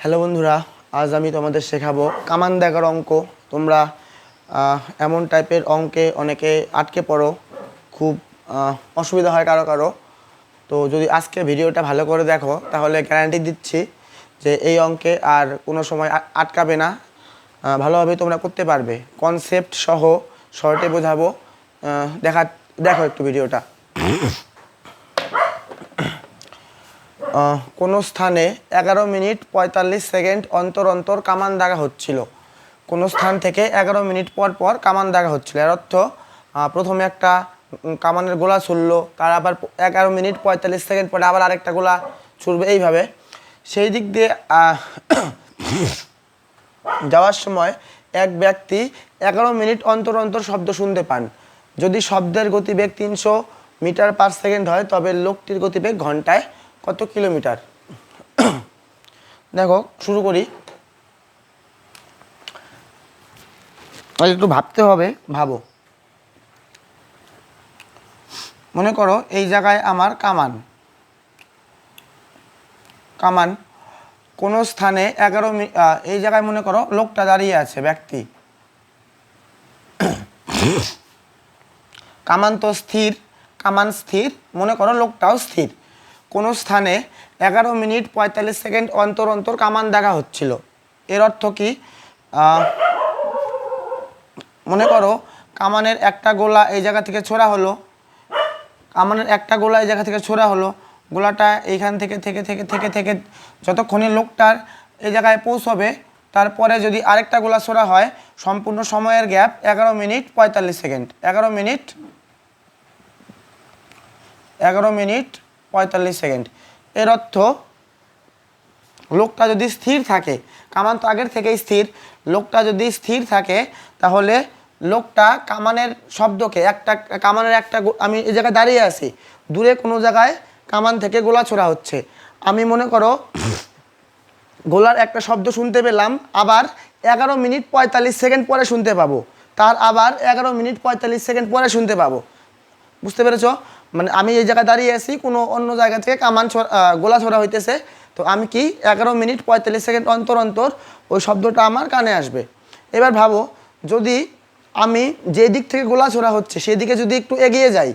Hello বন্ধুরা, আজ আমি তোমাদের শেখাবো কামান দেখার অঙ্ক। তোমরা এমন টাইপের অঙ্কে অনেকে আটকে পড়ো, খুব অসুবিধা হয় কারও কারও। তো যদি আজকে ভিডিওটা ভালো করে দেখো, তাহলে গ্যারান্টি দিচ্ছি যে এই অঙ্কে আর কোনো সময় আটকাবে না। ভালোভাবে তোমরা করতে পারবে। কনসেপ্ট সহ শর্টে বোঝাবো। দেখা, দেখো একটু ভিডিওটা। কোনো স্থানে এগারো মিনিট পঁয়তাল্লিশ সেকেন্ড অন্তর অন্তর কামান দাগা হচ্ছিল। কোনো স্থান থেকে এগারো মিনিট পর পর কামান দাগা হচ্ছিল। এর অর্থ প্রথমে একটা কামানের গোলা ছুড়লো, তার আবার এগারো মিনিট পঁয়তাল্লিশ সেকেন্ড পরে আবার আরেকটা গোলা ছুড়বে এইভাবে। সেই দিক দিয়ে যাওয়ার সময় এক ব্যক্তি এগারো মিনিট অন্তর অন্তর শব্দ শুনতে পান। যদি শব্দের গতিবেগ তিনশো মিটার পার সেকেন্ড হয়, তবে লোকটির গতিবেগ ঘন্টায় কত কিলোমিটার? দেখো, শুরু করি। আর একটু ভাবতে হবে, ভাবো। মনে করো এই জায়গায় আমার কামান। কামান, কোনো স্থানে এগারো এই জায়গায় মনে করো লোকটা দাঁড়িয়ে আছে, ব্যক্তি। কামান তো স্থির, কামান স্থির, মনে করো লোকটাও স্থির। কোনো স্থানে এগারো মিনিট পঁয়তাল্লিশ সেকেন্ড অন্তর অন্তর কামান দেখা হচ্ছিল। এর অর্থ কি? মনে করো কামানের একটা গোলা এই জায়গা থেকে ছোড়া হলো। কামানের একটা গোলা এই জায়গা থেকে ছোড়া হলো। গোলাটা এইখান থেকে থেকে থেকে থেকে থেকে যতক্ষণে লোকটার এই জায়গায় পৌঁছবে, তারপরে যদি আরেকটা গোলা ছোড়া হয়, সম্পূর্ণ সময়ের গ্যাপ এগারো মিনিট পঁয়তাল্লিশ সেকেন্ড। এগারো মিনিট এগারো মিনিট পঁয়তাল্লিশ সেকেন্ড। এর অর্থ, লোকটা যদি স্থির থাকে, কামান তো আগের থেকেই স্থির, লোকটা যদি স্থির থাকে, তাহলে লোকটা কামানের শব্দকে একটা, কামানের একটা আমি এই জায়গায় দাঁড়িয়ে আছি, দূরে কোনো জায়গায় কামান থেকে গোলা ছোড়া হচ্ছে। আমি মনে করো, গোলার একটা শব্দ শুনতে পেলাম, আবার এগারো মিনিট পঁয়তাল্লিশ সেকেন্ড পরে শুনতে পাবো। তার আবার এগারো মিনিট পঁয়তাল্লিশ সেকেন্ড পরে শুনতে পাবো। বুঝতে পেরেছ? মানে আমি এই জায়গায় দাঁড়িয়ে আছি, কোনো অন্য জায়গা থেকে কামান গোলা ছড়া হইতেছে। তো আমি কি এগারো মিনিট পঁয়তাল্লিশ সেকেন্ড অন্তর অন্তর ওই শব্দটা আমার কানে আসবে। এবার ভাবো, যদি আমি যে দিক থেকে গোলা ছোড়া হচ্ছে সেই দিকে যদি একটু এগিয়ে যাই,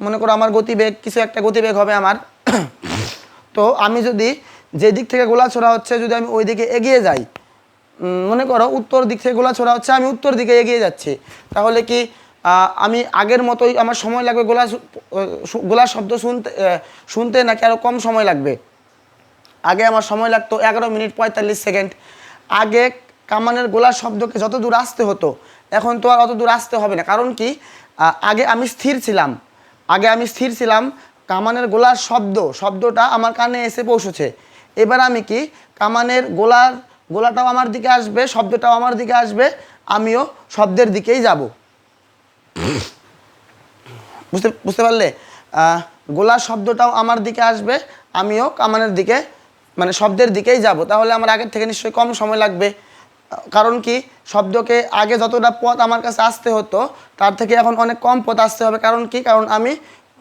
মনে করো আমার গতিবেগ, কিছু একটা গতিবেগ হবে আমার। তো আমি যদি যে দিক থেকে গোলা ছোড়া হচ্ছে, যদি আমি ওই দিকে এগিয়ে যাই মনে করো উত্তর দিক থেকে গোলা ছোড়া হচ্ছে, আমি উত্তর দিকে এগিয়ে যাচ্ছি। তাহলে কি আমি আগের মতোই আমার সময় লাগবে গোলা গোলার শব্দ শুনতে শুনতে নাকি আরও কম সময় লাগবে? আগে আমার সময় লাগতো এগারো মিনিট পঁয়তাল্লিশ সেকেন্ড। আগে কামানের গোলার শব্দকে যত দূর আসতে হতো, এখন তো আর অত দূর আসতে হবে না। কারণ কি? আগে আমি স্থির ছিলাম। আগে আমি স্থির ছিলাম, কামানের গোলার শব্দ, শব্দটা আমার কানে এসে পৌঁছেছে। এবার আমি কি? কামানের গোলার, গোলাটাও আমার দিকে আসবে, শব্দটাও আমার দিকে আসবে, আমিও শব্দের দিকেই যাব। বুঝতে বুঝতে পারলে? গোলার শব্দটাও আমার দিকে আসবে, আমিও কামানের দিকে মানে শব্দের দিকেই যাব। তাহলে আমার আগের থেকে নিশ্চয়ই কম সময় লাগবে। কারণ কি? শব্দকে আগে যতটা পথ আমার কাছে আসতে হতো, তার থেকে এখন অনেক কম পথ আসতে হবে। কারণ কি? কারণ আমি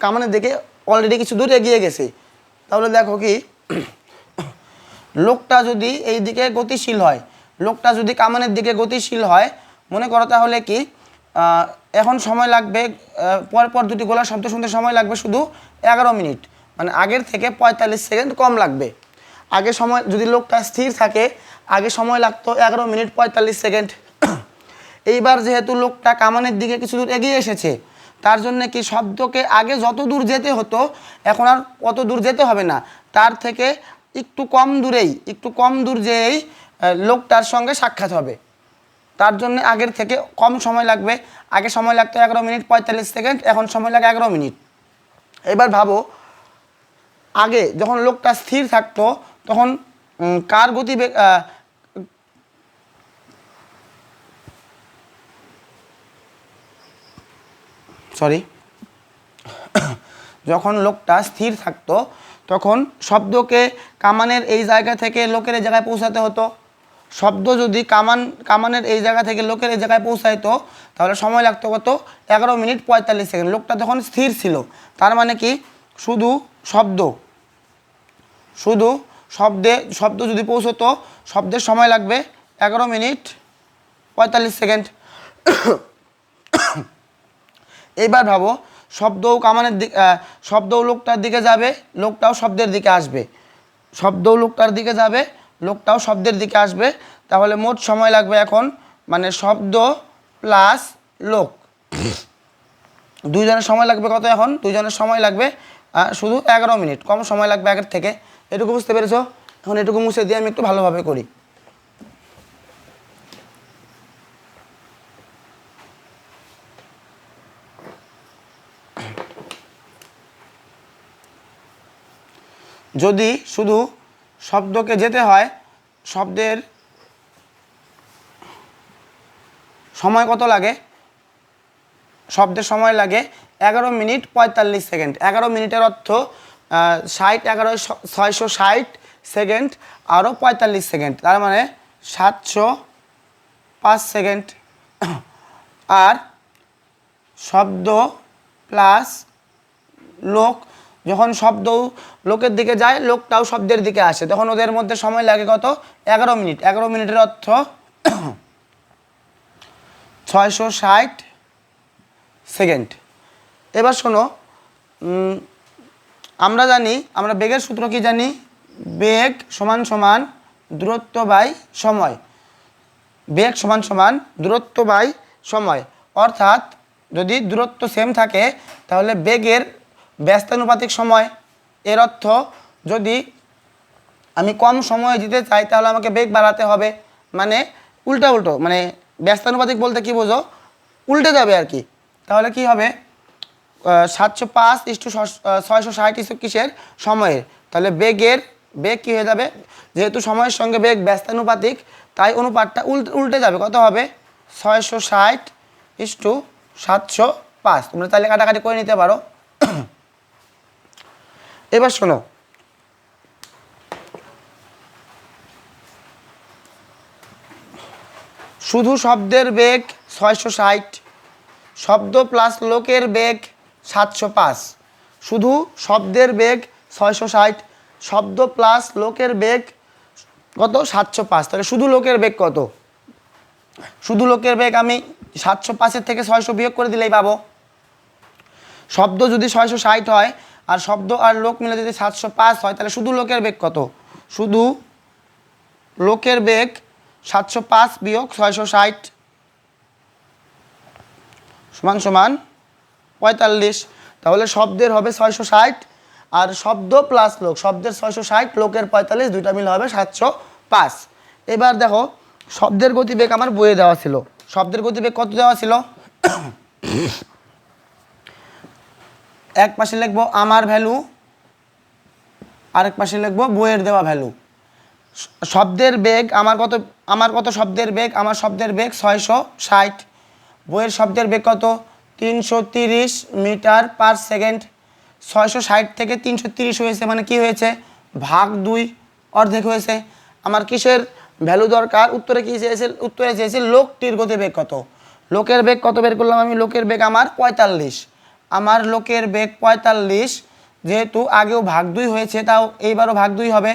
কামানের দিকে অলরেডি কিছু দূর এগিয়ে গেছি। তাহলে দেখো কি? লোকটা যদি এই দিকে গতিশীল হয়, লোকটা যদি কামানের দিকে গতিশীল হয়, মনে করো তাহলে কি? এখন সময় লাগবে আহ, পর পর দুটি গোলার শব্দ শুনতে সময় লাগবে শুধু এগারো মিনিট। মানে আগের থেকে পঁয়তাল্লিশ সেকেন্ড কম লাগবে। আগে সময় যদি লোকটা স্থির থাকে আগে সময় লাগতো এগারো মিনিট পঁয়তাল্লিশ সেকেন্ড। এইবার যেহেতু লোকটা কামানের দিকে কিছু দূর এগিয়ে এসেছে তার জন্য কি শব্দকে আগে যত দূর যেতে হতো এখন আর অত দূর যেতে হবে না। তার থেকে একটু কম দূরেই একটু কম দূর যেয়েই লোকটার সঙ্গে সাক্ষাৎ হবে। তার জন্য আগের থেকে কম সময় লাগবে। আগে সময় লাগতো এগারো মিনিট, পঁয়তাল্লিশ সেকেন্ড, এখন সময় লাগে এগারো মিনিট। এবার ভাবো, আগে যখন লোকটা স্থির থাকতো, তখন কার গতিবেগ সরি যখন লোকটা স্থির থাকতো, তখন শব্দকে কামানের এই জায়গা থেকে লোকের জায়গায় পৌঁছাতে হতো। শব্দ যদি কামান, কামানের এই জায়গা থেকে লোকের এই জায়গায় পৌঁছাইতো, তাহলে সময় লাগতো কত? এগারো মিনিট পঁয়তাল্লিশ সেকেন্ড। লোকটা তখন স্থির ছিল। তার মানে কি? শুধু শব্দ। শুধু শব্দে, শব্দ যদি পৌঁছতো, শব্দের সময় লাগবে এগারো মিনিট পঁয়তাল্লিশ সেকেন্ড। এইবার ভাবো, শব্দও কামানের দিক শব্দও লোকটার দিকে যাবে, লোকটাও শব্দের দিকে আসবে। শব্দও লোকটার দিকে যাবে লোকটাও শব্দের দিকে আসবে। তাহলে মোট সময় লাগবে এখন মানে শব্দ প্লাস লোক। দুইজনের সময় লাগবে কত এখন? দুইজনের সময় লাগবে শুধু এগারো মিনিট। কম সময় লাগবে আগের থেকে। এটুকু বুঝতে পেরেছ? এখন এটুকু মুছে দিয়ে আমি একটু ভালোভাবে করি। যদি শুধু শব্দকে যেতে হয়, শব্দের সময় কত লাগে? শব্দের সময় লাগে এগারো মিনিট পঁয়তাল্লিশ সেকেন্ড। এগারো মিনিটের অর্থ ষাট, এগারো ছয়শো ষাট সেকেন্ড আরও পঁয়তাল্লিশ সেকেন্ড। তার মানে সাতশো পাঁচ সেকেন্ড। আর শব্দ প্লাস লোক যখন শব্দ লোকের দিকে যায়, লোকটাও শব্দের দিকে আসে। তখন ওদের মধ্যে সময় লাগে কত? এগারো মিনিট। এগারো মিনিটের অর্থ ছয়শো ষাট সেকেন্ড। এবার শোনো আমরা জানি, আমরা বেগের সূত্র কি জানি? বেগ সমান সমান দূরত্ব বাই সময়। বেগ সমান সমান দূরত্ব বাই সময়। অর্থাৎ যদি দূরত্ব সেম থাকে, তাহলে বেগের ব্যস্তানুপাতিক সময়। এর অর্থ, যদি আমি কম সময়ে যেতে চাই, তাহলে আমাকে বেগ বাড়াতে হবে। মানে উল্টা উল্টো মানে ব্যস্তানুপাতিক বলতে কি বোঝো? উল্টে যাবে আর কি। তাহলে কি হবে? সাতশো পাঁচ ইস্টু ছয়শো ষাট ইস্টু কিসের? সময়ের। তাহলে বেগের, বেগ কী হয়ে যাবে? যেহেতু সময়ের সঙ্গে বেগ ব্যস্তানুপাতিক, তাই অনুপাতটা উল্টে উল্টে যাবে। কত হবে? ছয়শো ষাট ইস্টু সাতশো পাঁচ। তোমরা তাহলে কাটাকাটি করে নিতে পারো। এবার শোনো। শুধু শব্দের বেগ ছয়শো ষাট, শব্দ প্লাস লোকের বেগ সাতশো পাঁচ। শুধু শব্দের বেগ ছয়শো ষাট, শব্দ প্লাস লোকের বেগ কত? সাতশো পাঁচ। তাহলে শুধু লোকের বেগ কত? শুধু লোকের বেগ আমি সাতশো পাঁচের থেকে ছয়শো বিয়োগ করে দিলেই পাবো। শব্দ যদি ছয়শো ষাট হয় আর শব্দ আর লোক মিলে যদি সাতশো পাঁচ হয়, তাহলে শুধু লোকের বেগ কত? শুধু লোকের বেগ সাতশো পাঁচ বিয়োগ ছয়শো ষাট সমান সমান পঁয়তাল্লিশ। তাহলে শব্দের হবে ছয়শো ষাট আর শব্দ প্লাস লোক। শব্দের ছয়শো ষাট, লোকের পঁয়তাল্লিশ, দুইটা মিলে হবে সাতশো পাঁচ। এবার দেখো, শব্দের গতিবেগ আমার বইয়ে দেওয়া ছিল। শব্দের গতিবেগ কত দেওয়া ছিল? এক পাশে লিখব আমার ভ্যালু আরেক পাশে লিখব বইয়ের দেওয়া ভ্যালু শব্দের বেগ আমার কত আমার কত শব্দের বেগ? আমার শব্দের বেগ ছয়শো ষাট। বইয়ের শব্দের বেগ কত? তিনশো তিরিশ মিটার পার সেকেন্ড। ছয়শো ষাট থেকে তিনশো তিরিশ হয়েছে মানে কি হয়েছে? ভাগ দুই অর্ধেক হয়েছে। আমার কিসের ভ্যালু দরকার? উত্তরে কী চেয়েছে? উত্তরে চেয়েছে লোকটির গতি বেগ কত? লোকের বেগ কত বের করলাম আমি? লোকের বেগ আমার পঁয়তাল্লিশ। আমার লোকের বেগ পঁয়তাল্লিশ, যেহেতু আগেও ভাগ দুই হয়েছে, তাও এইবারও ভাগ দুই হবে।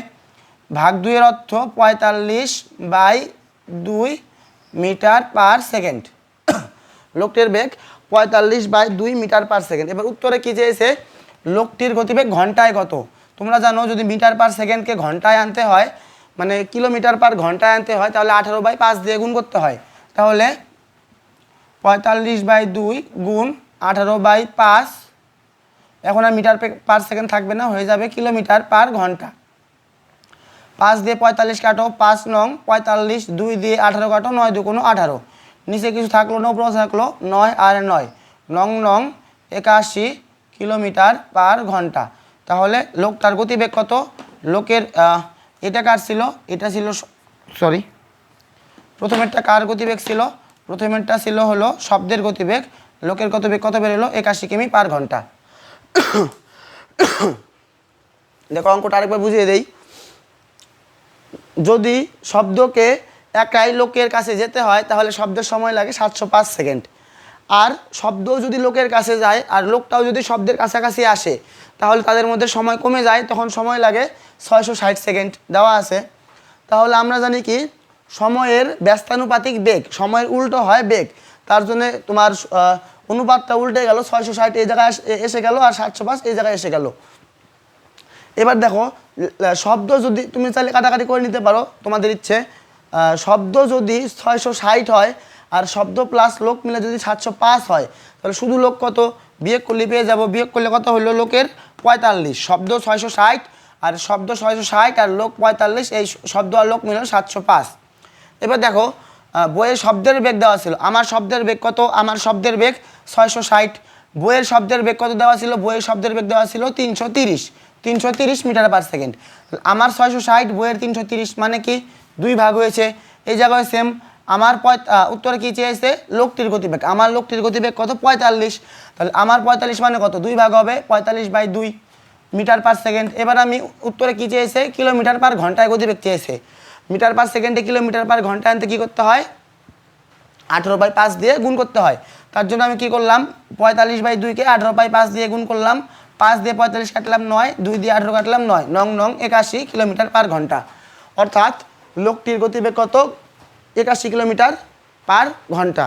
ভাগ দুইয়ের অর্থ পঁয়তাল্লিশ বাই দুই মিটার পার সেকেন্ড। লোকটির বেগ পঁয়তাল্লিশ বাই দুই মিটার পার সেকেন্ড। এবার উত্তরে কী চেয়েছে লোকটির গতিবেগ ঘন্টায় কত? তোমরা জানো, যদি মিটার পার সেকেন্ডকে ঘন্টায় আনতে হয় মানে কিলোমিটার পার ঘন্টায় আনতে হয়, তাহলে আঠারো বাই পাঁচ দিয়ে গুণ করতে হয়। তাহলে পঁয়তাল্লিশ বাই দুই গুণ আঠারো বাই পাঁচ। এখন আর মিটার পার সেকেন্ড থাকবে না, হয়ে যাবে কিলোমিটার পার ঘণ্টা। পাঁচ দিয়ে পঁয়তাল্লিশ কাটো, পাঁচ নং, পঁয়তাল্লিশ, দুই দিয়ে আঠারো কাটো, নয় দু কোনো আঠারো। নিচে কিছু থাকল নো প্রশ্ন থাকল, নয় আর নয়। নং নং, একাশি কিলোমিটার পার ঘণ্টা। তাহলে লোকটার গতিবেগ কত? লোকের এটা কার ছিল? এটা ছিল সরি প্রথমেরটা কার গতিবেগ ছিল? প্রথমেরটা ছিল হলো শব্দের গতিবেগ। লোকের গতিবেগ কত বেরোলো? একাশি কিমি পার ঘণ্টা। দেখো অঙ্কটা আরেকবার বুঝিয়ে দেই। যদি শব্দকে একাই লোকের কাছে যেতে হয়, তাহলে শব্দের সময় লাগে সাতশো পাঁচ সেকেন্ড। আর শব্দ যদি লোকের কাছে যায়, আর লোকটাও যদি শব্দের কাছাকাছি আসে, তাহলে তাদের মধ্যে সময় কমে যায়, তখন সময় লাগে ছয়শো ষাট সেকেন্ড দেওয়া আছে। তাহলে আমরা জানি কি? সময়ের ব্যস্তানুপাতিক বেগ, সময়ের উল্টো হয় বেগ। তার জন্য তোমার অনুপাতটা উল্টে গেল, ছয়শো ষাট এই জায়গায় এস- গেল আর সাতশো পাঁচ এই জায়গায় এসে গেল। এবার দেখো শব্দ যদি তুমি চাইলে কাটাকাটি করে নিতে পারো, তোমাদের ইচ্ছে। শব্দ যদি ছয়শো ষাট হয় আর শব্দ প্লাস লোক মিলে যদি সাতশো পাঁচ হয়, তাহলে শুধু লোক কত? বিয়োগ করলে পেয়ে যাব। বিয়োগ করলে কত হলো? লোকের পঁয়তাল্লিশ। শব্দ ছয়শো ষাট আর শব্দ ছয়শো ষাট আর লোক পঁয়তাল্লিশ, এই শব্দ আর লোক মিলে সাতশো পাঁচ। এবার দেখো বইয়ের শব্দের বেগ দেওয়া ছিল। আমার শব্দের বেগ কত? আমার শব্দের বেগ ছয়শো ষাট। বইয়ের শব্দের বেগ কত দেওয়া ছিল? বইয়ের শব্দের বেগ দেওয়া ছিল তিনশো তিরিশ। তিনশো তিরিশ মিটার পার সেকেন্ড আমার ছয়শো ষাট, বইয়ের তিনশো তিরিশ মানে কি? দুই ভাগ হয়েছে। এই জায়গায় সেম আমার উত্তরে কী চেয়েছে? লোকটির গতিবেগ। আমার লোকটির গতিবেগ কত? পঁয়তাল্লিশ। তাহলে আমার পঁয়তাল্লিশ মানে কত? দুই ভাগ হবে। পঁয়তাল্লিশ বাই দুই মিটার পার সেকেন্ড এবার আমি উত্তরে কী চেয়েছে? কিলোমিটার পার ঘন্টায় গতিবেগ চেয়েছে। মিটার পার সেকেন্ডে কিলোমিটার পার ঘণ্টা আনতে কী করতে হয়? আঠেরো বাই পাঁচ দিয়ে গুণ করতে হয়। তার জন্য আমি কি করলাম? পঁয়তাল্লিশ বাই দুইকে আঠেরো বাই পাঁচ দিয়ে গুণ করলাম। পাঁচ দিয়ে পঁয়তাল্লিশ কাটলাম নয়, দুই দিয়ে আঠেরো কাটলাম নয়। নং নং একাশি কিলোমিটার পার ঘণ্টা। অর্থাৎ লোকটির গতিবেগ কত? একাশি কিলোমিটার পার ঘণ্টা।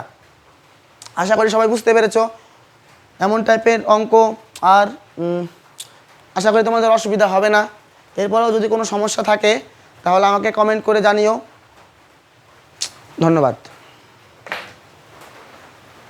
আশা করি সবাই বুঝতে পেরেছ। এমন টাইপের অঙ্ক আর আশা করি তোমাদের অসুবিধা হবে না। এরপরেও যদি কোনো সমস্যা থাকে তাহলে আমাকে কমেন্ট করে জানিও। ধন্যবাদ।